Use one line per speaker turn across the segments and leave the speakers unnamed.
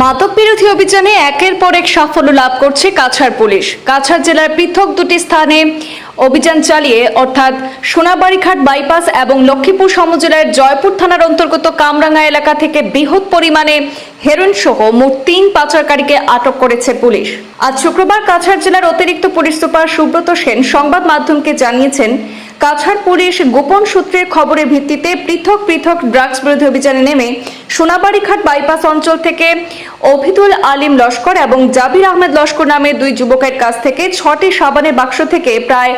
মাদক বিরোধী অভিযানে একের পর এক সাফল্য লাভ করছে কাছাড় পুলিশ। কাছাড় জেলার পৃথক দুটি স্থানে অভিযান চালিয়ে, অর্থাৎ সোনাবাড়িঘাট বাইপাস এবং লক্ষ্মীপুর সমজেলার জয়পুর থানার অন্তর্গত কামরাঙ্গা এলাকা থেকে বৃহৎ পরিমাণে হেরোইন সহ মোট তিন পাচারকারীকে আটক করেছে পুলিশ। আজ শুক্রবার কাছাড় জেলার অতিরিক্ত পুলিশ সুপার সুব্রত সেন সংবাদ মাধ্যমকে জানিয়েছেন, কাছাড় পুলিশ গোপন সূত্রের খবরের ভিত্তিতে পৃথক পৃথক ড্রাগস বিরোধী অভিযানে নেমে সোনাবাড়িঘাট বাইপাস অঞ্চল থেকে অভিদুল আলিম লস্কর এবং জাবির আহমেদ লস্কর নামে দুই যুবকের কাছ থেকে ছটি সাবানের বাক্স থেকে প্রায়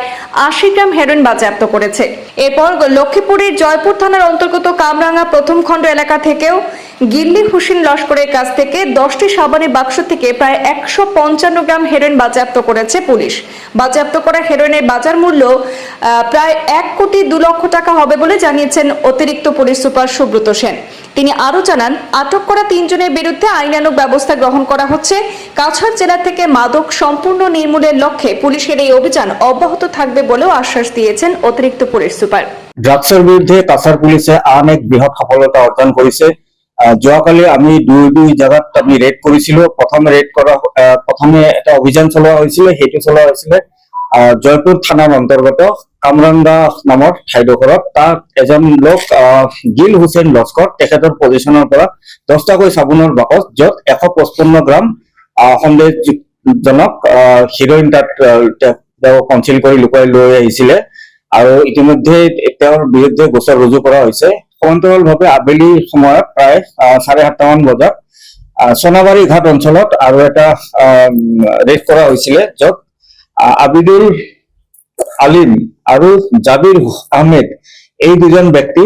আশি গ্রাম হেরোইন বাজেয়াপ্ত করেছে। এরপর লক্ষ্মীপুরের জয়পুর থানার অন্তর্গত কামরাঙ্গা প্রথম খণ্ড এলাকা থেকেও গিল্লি হুসেন লস্করের কাছ থেকে দশটি সাবানের বাক্স থেকে প্রায় একশো পঞ্চান্ন গ্রাম হেরোইন বাজেয়াপ্ত করেছে পুলিশ। বাজেয়াপ্ত করা হেরোইনের বাজার মূল্য প্রায় এক কোটি দু লক্ষ টাকা হবে বলে জানিয়েছেন অতিরিক্ত পুলিশ সুপার সুব্রত সেন। তিনি আরও জানান আটক করা তিনজনের বিরুদ্ধে আইনানুগ ব্যবস্থা গ্রহণ করা হচ্ছে। কাছাড় জেলা থেকে মাদক সম্পূর্ণ নির্মূলের লক্ষ্যে পুলিশের এই অভিযান অব্যাহত থাকবে বলেও আশ্বাস দিয়েছেন অতিরিক্ত পুলিশ সুপার।
ড্ৰাগছৰ বিরুদ্ধে কাছাৰ পুলিশে আন এক বৃহৎ সফলতা অর্জন আহ, যোৱাকালি আমি দুই দুই জাগাত আমি ৰেড কৰিছিলো। প্ৰথম ৰেড কৰা প্ৰথমে এটা অভিযান চলোৱা হৈছিলে, সেইটো চলোৱা হৈছিলে জয়পুৰ থানাৰ অন্তৰ্গত কামৰাংগা নামৰ ঠাইডোখৰত। তাত এজন লোক গিল হুছেইন লস্কৰ, তেখেতৰ পজিশ্যনৰ পৰা দহটাকৈ চাবোনৰ বাকচ, য'ত এশ পঁচপন্ন গ্ৰাম সন্দেহজনক হিৰইন তাত তেওঁ কনচিল কৰি লুকুৱাই লৈ আহিছিলে। আৰু ইতিমধ্যে তেওঁৰ বিৰুদ্ধে গোচৰ ৰুজু কৰা হৈছে। সমান্তৰালভাৱে আবেলি সময়ত প্ৰায় চাৰে সাতটামান বজাত আহ, ঘাট অঞ্চলত আৰু এটা ৰেড কৰা হৈছিলে য'ত আবিদুল আলিম আৰু জাবিৰ আহমেদ এই দুজন ব্যক্তি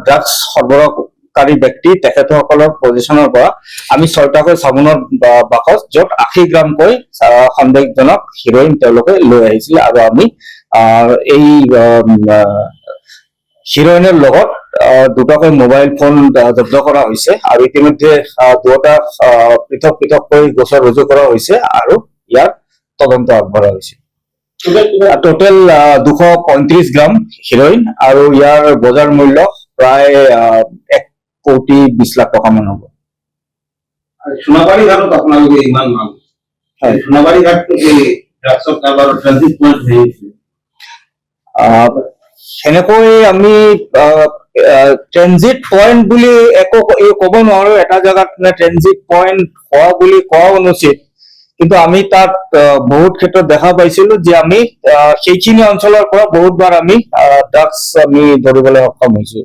ড্ৰাগছ সৰবৰাহকাৰী ব্যক্তি তেখেতসকলৰ পজিশ্যনৰ পৰা আমি ছয়টাকৈ চাবোনৰ বাকচ য'ত আশী গ্ৰামকৈ সন্দেহজনক হিৰইন তেওঁলোকে লৈ আহিছিলে আৰু আমি এই হিৰইনৰ লগত দুটাকৈ মোবাইল ফোন জব্দ কৰা হৈছে আৰু ইতিমধ্যে দুয়োটা আহ, পৃথক পৃথককৈ গোচৰ ৰুজু কৰা হৈছে আৰু ইয়াৰ তদন্ত আগবঢ়া হৈছে। টোটেল দুশ পঁয়ত্ৰিশ গ্ৰাম হিৰইন আৰু ইয়াৰ বজাৰ মূল্য প্ৰায় এক কোটি বিশ লাখ টকা মান হ'ব।
আৰু সোনাবাৰী ঘাটত আপোনালোকে ইমান মাল।
হয়।
সোনাবাৰী ঘাট এই ট্ৰানজিট পইণ্ট হৈ আছে।
আহ, সেনেকৈ আমি ট্ৰেনজিট পইণ্ট বুলি একো এই ক'ব নোৱাৰো এটা জেগাত ট্ৰেনজিট পইণ্ট হোৱা বুলি কোৱা অনুচিত। কিন্তু আমি তাত বহুত ক্ষেত্ৰত দেখা পাইছিলো যে আমি সেইখিনি অঞ্চলৰ পৰা বহুতবাৰ আমি ড্ৰাগছ আমি ধৰিবলৈ সক্ষম হৈছো।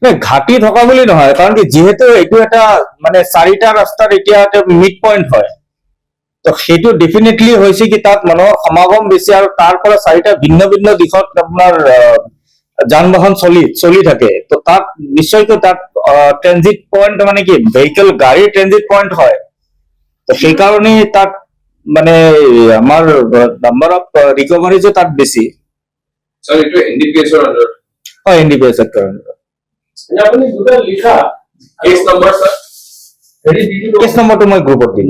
মানে ঘাটি
থকা বুলি নহয় কাৰণ কি যিহেতু এইটো এটা মানে চাৰিটা ৰাস্তাৰ এতিয়া এটা মিড পইণ্ট হয়। তো সেইটো ডেফিনেটলি হৈছে কি তাত মানুহৰ সমাগম বেছি আৰু তাৰ পৰা চাৰিটা ভিন্ন ভিন্ন দিশত আপোনাৰ যান বাহন চলি চলি থাকে। তো তাত নিশ্চয়কৈ তাত ট্ৰেনজিট পইণ্ট মানে কি ভেহিকেল গাড়ীৰ ট্ৰেনজিট পইণ্ট হয়। তো সেইকাৰণে তাত মানে আমাৰ নাম্বাৰ অফ ৰিকভাৰিজো তাত বেছি।
এইটো এন ডি পি এছৰ
হয় এছ
আপুনি দুটা লিখা।
কেছ নম্বৰ ছাৰ
কেছ নম্বৰটো মই গ্ৰুপত দিম।